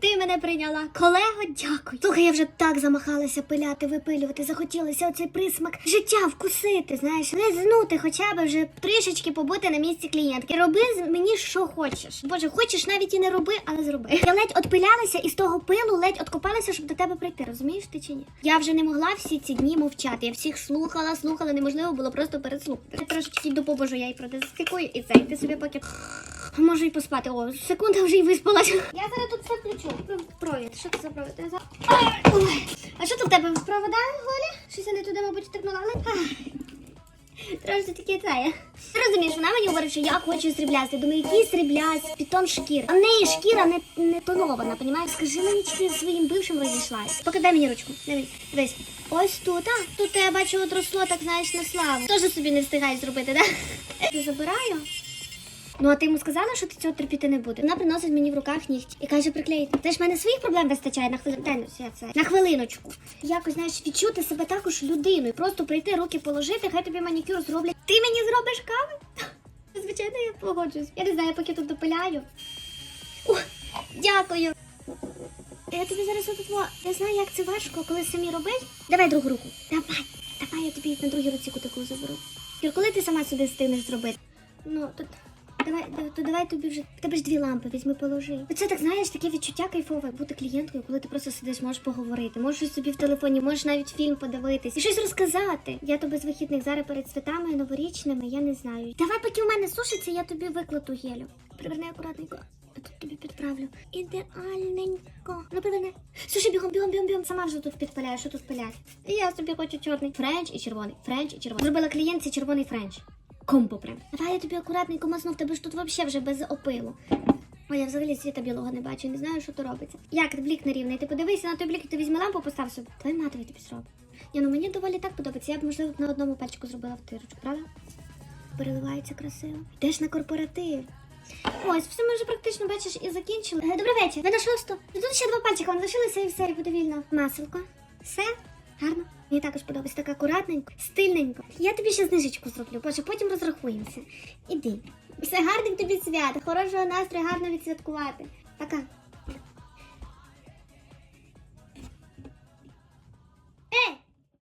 ти мене прийняла. Колего, дякую. Слухай, я вже так замахалася пиляти, випилювати. Захотілося оцей присмак життя вкусити, знаєш, лизнути хоча б вже трішечки побути на місці клієнтки. Роби мені що хочеш. Боже, хочеш навіть і не роби, але зроби. Я ледь отпилялася і з того пилу ледь откопалася, щоб до тебе прийти. Розумієш ти чи ні? Я вже не могла всі ці дні мовчати. Я всіх слухала, слухала, неможливо було просто переслухати. Я трошечки допоможу, я і це. І ти собі поки можу і поспати. О, секунда вже й виспалась. Я зараз тут все включу. Провід. Що це за провід? Я за- Ой. А що тут в тебе провода, Голя? Щось я не туди, мабуть, втикнула, але. Трошки таке це. є. Ти розумієш, вона мені говорить, що я хочу сріблясти. Думаю, який срібляст, питон шкір. А в неї шкіра не, не тонована, понімаєш? Скажи мені, чи ти зі своїм бившим розійшлась. Поки дай мені ручку. Дивись, дивись. Ось тут, а? Тут я бачу отросло, так знаєш, на славу. Теж собі не встигаєш зробити, да? Я забираю. Ну, а ти йому сказала, що ти цього терпіти не буде. Вона приносить мені в руках нігті і каже, приклеїти. Це ж в мене своїх проблем вистачає на хвилину. Ну, на хвилиночку. Якось знаєш, відчути себе також людиною. Просто прийти, руки положити, хай тобі манікюр зроблять. Ти мені зробиш кави? Звичайно, я погоджуюсь. Я не знаю, поки тут допиляю. О, дякую. Я тобі зараз отут, я знаю, як це важко, коли самі робить. Давай другу руку. Давай, давай, я тобі на другій руці кутику заберу. Юр, коли ти сама сюди встигнеш зробити? Ну, тут. Давай, то давай тобі вже. В тебе ж дві лампи, візьми, положи. Це так знаєш, таке відчуття кайфове бути клієнткою, коли ти просто сидиш, можеш поговорити, можеш собі в телефоні, можеш навіть фільм подивитись і щось розказати. Я тобі з вихідних зараз перед святами новорічними, я не знаю. Давай, поки у мене сушиться, я тобі викладу гелю. Приверни акуратненько. Я тут тобі підправлю. Ідеальненько. Ну, приверни. Слушай, бігом, бігом, бігом, бігом. Сама вже тут підпаляю, що тут пилять. Я собі хочу чорний френч і червоний. Френч і червоний. Зробила клієнтці червоний френч. Комбо прям. Давай я тобі акуратненько масну, в тебе ж тут взагалі вже без опилу. Ой, я взагалі світа білого не бачу, не знаю, що то робиться. Як блік нерівний? Ти подивися на той блік, і ти візьми лампу, постав собі. Твоя матові тобі зробить. Ні, ну мені доволі так подобається. Я б, можливо, на одному пальчику зробила втирочку, правда? Переливається красиво. Йдеш на корпоратив. Ось, все ми вже практично бачиш і закінчили. Е, Добрий вечір. Ви на шосту. Ну, Тут ще два пальчика, вам лишилося і все, і буде вільно. Маселко. Все? Гарно. Мені також подобається так акуратненько, стильненько. Я тобі ще знижечку зроблю, боже, потім розрахуємося. Іди. Все гарних тобі свят, хорошого настрою, гарно відсвяткувати. Пока.